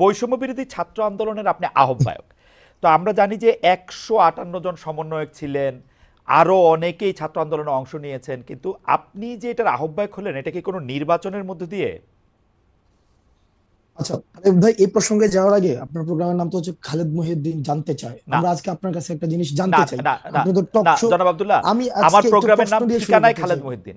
বৈষম্য বিরোধী ছাত্র আন্দোলনের আপনি আহ্বায়ক। তো আমরা জানি যে একশো আটান্ন জন সমন্বয়ক ছিলেন আরও অনেকেই ছাত্র আন্দোলনে অংশ নিয়েছেন কিন্তু আপনি যে এটার আহ্বায়ক হলেন এটা কি কোনো নির্বাচনের মধ্যে দিয়ে? আচ্ছা ভাই এই প্রসঙ্গে যাওয়ার আগে আপনার প্রোগ্রামের নাম তো হচ্ছে খালেদ মহিউদ্দিন জানতে চায়। আমরা আজকে আপনার কাছে একটা জিনিস জানতে চাই। আপনি তো টক শো জনাব আব্দুল্লাহ আমি আমার প্রোগ্রামের নাম ঠিকানায় খালেদ। মহিউদ্দিন।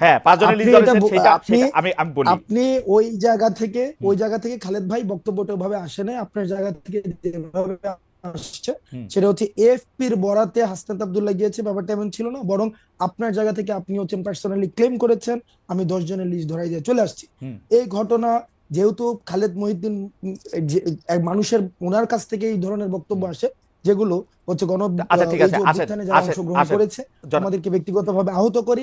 হ্যাঁ লিস্ট সেটা আমি আমি বলি আপনি ওই জায়গা থেকে ওই জায়গা থেকে খালেদ ভাই বক্তব্যটা ওভাবে আসে নাই আপনার জায়গা থেকে যেভাবে আসছে সেটা হচ্ছে এফপির বরাতে হাসনাত আব্দুল্লাহ গিয়েছে ব্যাপারটা এমন ছিল না বরং আপনার জায়গা থেকে আপনি হচ্ছেন পার্সোনালি ক্লেম করেছেন আমি দশ জনের লিস্ট ধরাই দিয়ে চলে আসছি। এই ঘটনা যেহেতু খালেদ মহিউদ্দিন মানুষের ওনার কাছ থেকে এই ধরনের বক্তব্য আসে যেগুলো হচ্ছে গণ আচ্ছা, অংশগ্রহণ করেছে আমাদেরকে ব্যক্তিগতভাবে আহত করি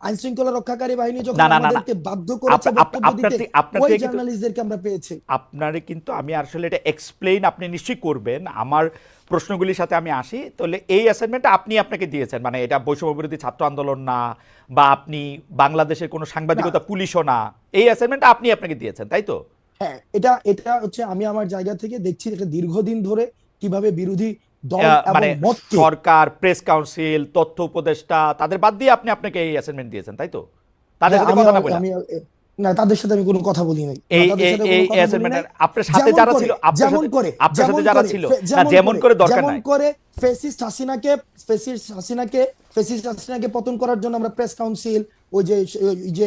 আইন শৃঙ্খলা রক্ষাকারী বাহিনী যখন না, না, না, না। আমাদেরকে বাধ্য করেছে আপ- আপ- বক্তব্য আপনার দিতে ওই কিন্তু- জার্নালিস্টদেরকে আমরা পেয়েছি। আপনারে কিন্তু আমি আসলে এটা এক্সপ্লেইন আপনি নিশ্চয়ই করবেন। আমার প্রশ্নগুলির সাথে আমি আসি। তাহলে এই অ্যাসাইনমেন্টটা আপনি আপনাকে দিয়েছেন। মানে এটা বৈষম্য বিরোধী ছাত্র আন্দোলন না বা আপনি বাংলাদেশের কোনো সাংবাদিকতা পুলিশও না। এই অ্যাসাইনমেন্টটা আপনি আপনাকে দিয়েছেন তাই তো? হ্যাঁ এটা এটা হচ্ছে আমি আমার জায়গা থেকে দেখছি এটা দীর্ঘদিন ধরে কীভাবে বিরোধী মানে সরকার প্রেস কাউন্সিল তথ্য উপদেষ্টা তাদের বাদ দিয়ে আপনি আপনাকে এই অ্যাসাইনমেন্ট দিয়েছেন তাই তো? তাদের হ্যাঁ, সাথে কথা না বলে। না তাদের সাথে আমি কোনো কথা বলি নাই। এই এই অ্যাসাইনমেন্টের আপনার সাথে যারা ছিল আপনার সাথে করে আপনার সাথে যারা ছিল না যেমন করে দরকার যেমন নাই। করে ফেসিস্ট হাসিনাকে ফেসিস্ট হাসিনাকে ফেসিস্ট হাসিনাকে পতন করার জন্য আমরা প্রেস কাউন্সিল ওই যে ওই যে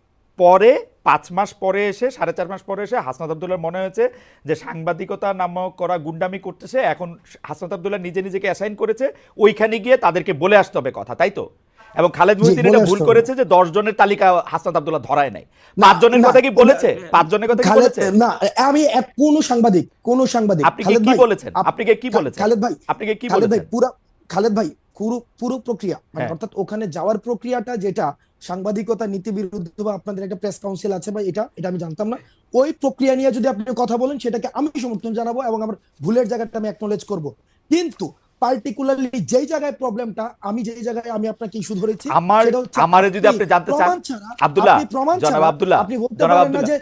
পরে পাঁচ মাস পরে এসে সাড়ে চার মাস পরে এসে হাসনাত আবদুল্লার মনে হয়েছে যে সাংবাদিকতা নামক করা গুন্ডামি করতেছে এখন হাসনাত আবদুল্লাহ নিজে নিজেকে অ্যাসাইন করেছে ওইখানে গিয়ে তাদেরকে বলে আসতে হবে কথা তাই তো? এবং খালেদ মহিউদ্দিন এটা ভুল করেছে যে দশ জনের তালিকা হাসনাত আবদুল্লাহ ধরায় নাই। পাঁচ জনের কথা কি বলেছে? পাঁচ জনের কথা কি বলেছে? না আমি এক কোন সাংবাদিক কোন সাংবাদিক আপনি কি বলেছেন? আপনি কি বলেছেন? খালেদ ভাই আপনি কি কি খালেদ ভাই বলেছেন? পুরো খালেদ ভাই পুরো পুরো প্রক্রিয়া মানে হ্যাঁ। অর্থাৎ ওখানে যাওয়ার প্রক্রিয়াটা যেটা সাংবাদিকতা নীতি বিরুদ্ধ বা আপনাদের একটা প্রেস কাউন্সিল আছে বা এটা এটা আমি জানতাম না। ওই প্রক্রিয়া নিয়ে যদি আপনি কথা বলেন সেটাকে আমি সমর্থন জানাব এবং আমার ভুলের জায়গাটা আমি অ্যাকনোলেজ করব। কিন্তু পার্টিকুলারলি যেই জায়গায় প্রবলেমটা আমি যেই জায়গায় আমি আপনাকে ইস্যু ধরেছি আমার আমারে যদি আপনি জানতে চান আব্দুল্লাহ জনাব আব্দুল্লাহ আপনি বলতে পারেন না যে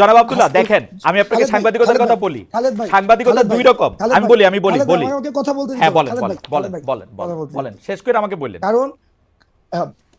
জনাব আব্দুল্লাহ দেখেন আমি আপনাকে সাংবাদিকতার কথা বলি। সাংবাদিকতা দুই রকম। আমি বলি আমি বলি বলি। আমাকে কথা বলতে হ্যাঁ বলেন বলেন বলেন বলেন বলেন। বলেন শেষ করে আমাকে বললেন। কারণ